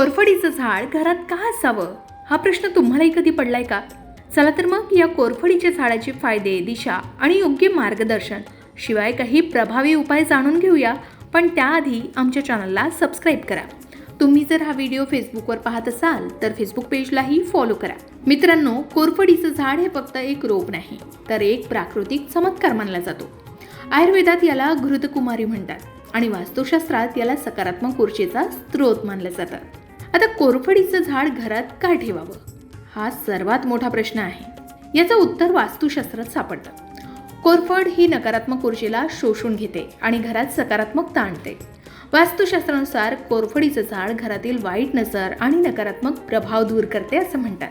कोरफडीचं झाड घरात का असावं? हा प्रश्न तुम्हालाही कधी पडलाय का? चला तर मग या कोरफडीच्या झाडाचे फायदे दिशा आणि योग्य मार्गदर्शन शिवाय काही प्रभावी उपाय जाणून घेऊया पण त्याआधी आमच्या चॅनलला सबस्क्राईब करा. तुम्ही जर हा व्हिडिओ फेसबुकवर पाहत असाल तर फेसबुक पेजलाही फॉलो करा. मित्रांनो कोरफडीचं झाड हे फक्त एक रोप नाही तर एक प्राकृतिक चमत्कार मानला जातो. आयुर्वेदात याला घृतकुमारी म्हणतात आणि वास्तुशास्त्रात याला सकारात्मक ऊर्जेचा स्रोत मानलं जातं. आता कोरफडीचं झाड घरात का ठेवावं? हा सर्वात मोठा प्रश्न आहे. याचं उत्तर वास्तुशास्त्रात सापडतं. कोरफड ही नकारात्मक ऊर्जेला शोषून घेते आणि घरात सकारात्मकता आणते. वास्तुशास्त्रानुसार कोरफडीचं झाड घरातील वाईट नजर आणि नकारात्मक प्रभाव दूर करते असं म्हणतात.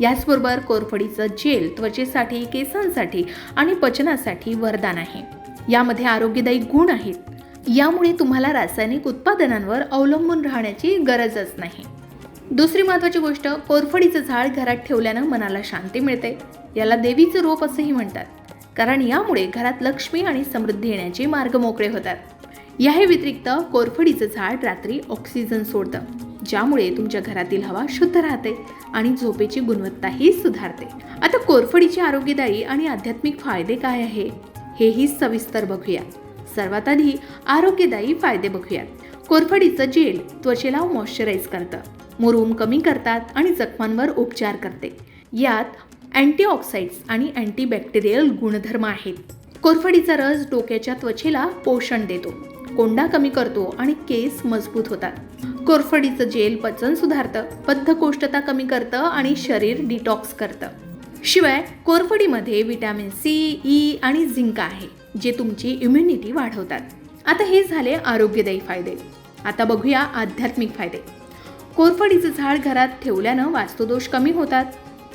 याचबरोबर कोरफडीचं जेल त्वचेसाठी केसांसाठी आणि पचनासाठी वरदान आहे. यामध्ये आरोग्यदायी गुण आहेत. यामुळे तुम्हाला रासायनिक उत्पादनांवर अवलंबून राहण्याची गरजच नाही. दुसरी महत्त्वाची गोष्ट कोरफडीचं झाड घरात ठेवल्यानं मनाला शांती मिळते. याला देवीचं रोप असंही म्हणतात. कारण यामुळे घरात लक्ष्मी आणि समृद्धी येण्याचे मार्ग मोकळे होतात. याही व्यतिरिक्त कोरफडीचं झाड रात्री ऑक्सिजन सोडतं ज्यामुळे तुमच्या घरातील हवा शुद्ध राहते आणि झोपेची गुणवत्ताही सुधारते. आता कोरफडीचे आरोग्यदायी आणि आध्यात्मिक फायदे काय आहे हेही सविस्तर बघूया. सर्वात आधी आरोग्यदायी फायदे बघूयात. कोरफडीचं जेल त्वचेला मॉइश्चराईज करतं. मुरूम कमी करतात आणि जखमांवर उपचार करते. यात अँटीऑक्साइड्स आणि अँटीबॅक्टेरियल गुणधर्म आहेत. कोरफडीचा रस डोक्याच्या त्वचेला पोषण देतो. कोंडा कमी करतो आणि केस मजबूत होतात. कोरफडीचं जेल पचन सुधारतं बद्धकोष्ठता कमी करतं आणि शरीर डिटॉक्स करतं. शिवाय कोरफडीमध्ये व्हिटॅमिन सी ई आणि झिंक आहे. जे तुमची इम्युनिटी वाढवतात. आता हे झाले आरोग्यदायी फायदे. आता बघूया आध्यात्मिक फायदे. कोरफडीचं झाड घरात ठेवल्यानं वास्तुदोष कमी होतात.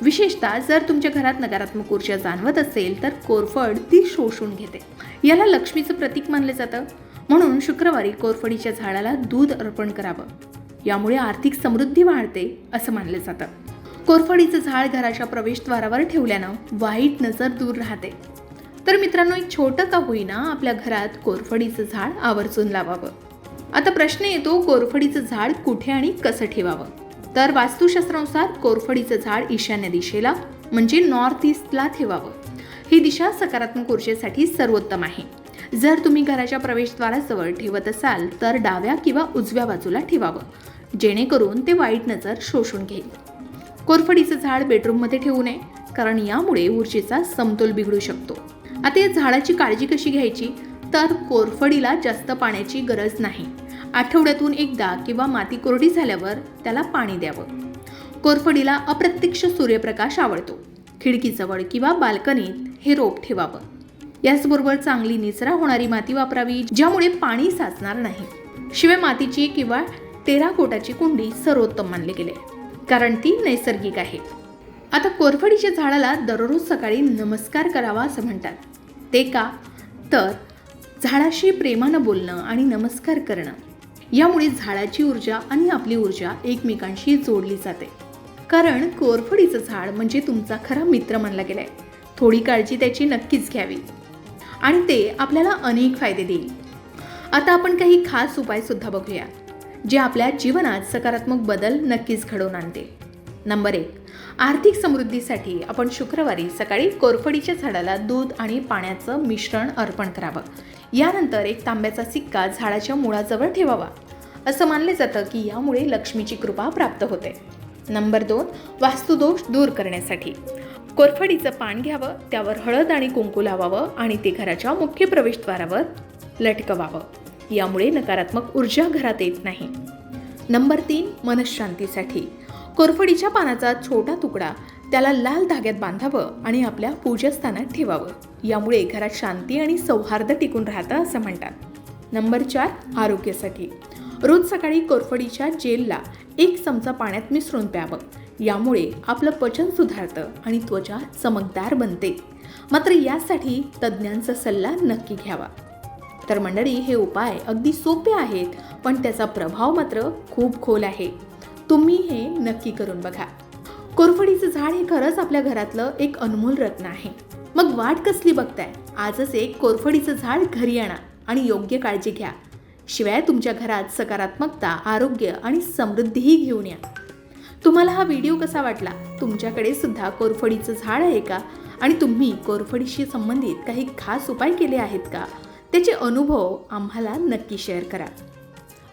विशेषतः जर तुमच्या घरात नकारात्मक ऊर्जा जाणवत असेल तर कोरफड ती शोषून घेते. याला लक्ष्मीचं प्रतीक मानलं जातं. म्हणून शुक्रवारी कोरफडीच्या झाडाला दूध अर्पण करावं. यामुळे आर्थिक समृद्धी वाढते असं मानलं जातं. कोरफडीचं झाड घराच्या प्रवेशद्वारावर ठेवल्यानं वाईट नजर दूर राहते. तर मित्रांनो एक छोटं का होईना आपल्या घरात कोरफडीचं झाड आवर्जून लावावं. आता प्रश्न येतो कोरफडीचं झाड कुठे आणि कसं ठेवावं? तर वास्तुशास्त्रानुसार कोरफडीचं झाड ईशान्य दिशेला म्हणजे नॉर्थ ईस्टला ठेवावं. ही दिशा सकारात्मक ऊर्जेसाठी सर्वोत्तम आहे. जर तुम्ही घराच्या प्रवेशद्वाराजवळ ठेवत असाल तर डाव्या किंवा उजव्या बाजूला ठेवावं. जेणेकरून ते वाईट नजर शोषून घेईल. कोरफडीचं झाड बेडरूममध्ये ठेवू नये कारण यामुळे ऊर्जेचा समतोल बिघडू शकतो. आता या झाडाची काळजी कशी घ्यायची? तर कोरफडीला जास्त पाण्याची गरज नाही. आठवड्यातून एकदा किंवा माती कोरडी झाल्यावर त्याला पाणी द्यावं. कोरफडीला अप्रत्यक्ष सूर्यप्रकाश आवडतो. खिडकीजवळ किंवा बाल्कनीत हे रोप ठेवावं. याचबरोबर चांगली निचरा होणारी माती वापरावी ज्यामुळे पाणी साचणार नाही. शिवाय मातीची किंवा टेराकोटाची कुंडी सर्वोत्तम मानले गेले कारण ती नैसर्गिक आहे. आता कोरफडीच्या झाडाला दररोज सकाळी नमस्कार करावा असं म्हणतात. ते का? तर झाडाशी प्रेमानं बोलणं आणि नमस्कार करणं. यामुळे झाडाची ऊर्जा आणि आपली ऊर्जा एकमेकांशी जोडली जाते. कारण कोरफडीचं झाड म्हणजे तुमचा खरा मित्र मानला गेलाय. थोडी काळजी त्याची नक्कीच घ्यावी. आणि ते आपल्याला अनेक फायदे देईल. आता आपण काही खास उपायसुद्धा बघूया जे आपल्या जीवनात सकारात्मक बदल नक्कीच घडवून आणते. नंबर एक आर्थिक समृद्धीसाठी आपण शुक्रवारी सकाळी कोरफडीच्या झाडाला दूध आणि पाण्याचं मिश्रण अर्पण करावं. यानंतर एक तांब्याचा सिक्का झाडाच्या मुळाजवळ ठेवावा. असं मानलं जातं की यामुळे लक्ष्मीची कृपा प्राप्त होते. नंबर दोन वास्तुदोष दूर करण्यासाठी. कोरफडीचं पान घ्यावं त्यावर हळद आणि कुंकू लावावं आणि ते घराच्या मुख्य प्रवेशद्वारावर लटकवावं. यामुळे नकारात्मक ऊर्जा घरात येत नाही. नंबर तीन मनशांतीसाठी. कोरफडीच्या पानाचा छोटा तुकडा त्याला लाल धाग्यात बांधावं आणि आपल्या पूजास्थानात ठेवावं. यामुळे घरात शांती आणि सौहार्द टिकून राहतं असं म्हणतात. नंबर चार आरोग्यासाठी. रोज सकाळी कोरफडीच्या जेलला एक चमचा पाण्यात मिसळून प्यावं. यामुळे आपलं पचन सुधारतं आणि त्वचा चमकदार बनते. मात्र यासाठी तज्ज्ञांचा सल्ला नक्की घ्यावा. तर मंडळी हे उपाय अगदी सोपे आहेत पण त्याचा प्रभाव मात्र खूप खोल आहे. तुम्ही हे नक्की करून बघा. कोरफडीचं झाड हे खरंच आपल्या घरातलं एक अनमोल रत्न आहे. मग वाट कसली बघताय? आजच एक कोरफडीचं झाड घरी आणा आणि योग्य काळजी घ्या. शिवाय तुमच्या घरात सकारात्मकता आरोग्य आणि समृद्धीही घेऊन या. तुम्हाला हा व्हिडिओ कसा वाटला? तुमच्याकडे सुद्धा कोरफडीचं झाड आहे का? आणि तुम्ही कोरफडीशी संबंधित काही खास उपाय केले आहेत का? त्याचे अनुभव आम्हाला नक्की शेअर करा.